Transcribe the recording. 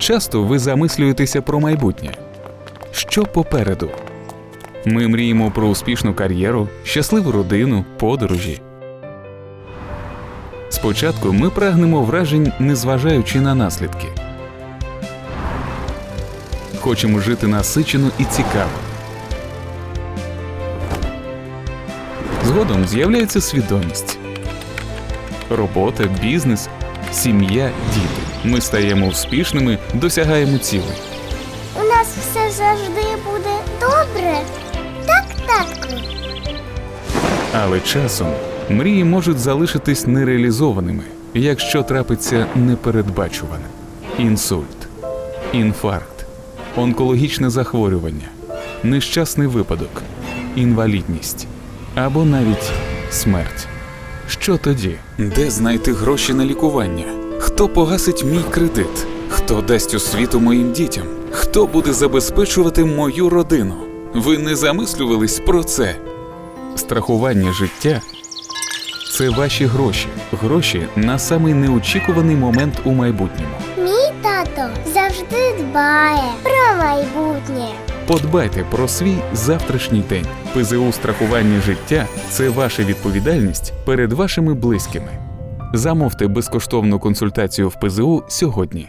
Часто ви замислюєтеся про майбутнє. Що попереду? Ми мріємо про успішну кар'єру, щасливу родину, подорожі. Спочатку ми прагнемо вражень, незважаючи на наслідки. Хочемо жити насичено і цікаво. Згодом з'являється свідомість. Робота, бізнес, сім'я, діти. Ми стаємо успішними, досягаємо цілей. У нас все завжди буде добре. Так, татку. Але часом мрії можуть залишитись нереалізованими, якщо трапиться непередбачуване: інсульт, інфаркт, онкологічне захворювання, нещасний випадок, інвалідність або навіть смерть. Що тоді? Де знайти гроші на лікування? Хто погасить мій кредит? Хто дасть освіту моїм дітям? Хто буде забезпечувати мою родину? Ви не замислювались про це? Страхування життя це ваші гроші. Гроші на самий неочікуваний момент у майбутньому. Мій тато завжди дбає про майбутнє. Подбайте про свій завтрашній день. ПЗУ страхування життя це ваша відповідальність перед вашими близькими. Замовте безкоштовну консультацію в ПЗУ сьогодні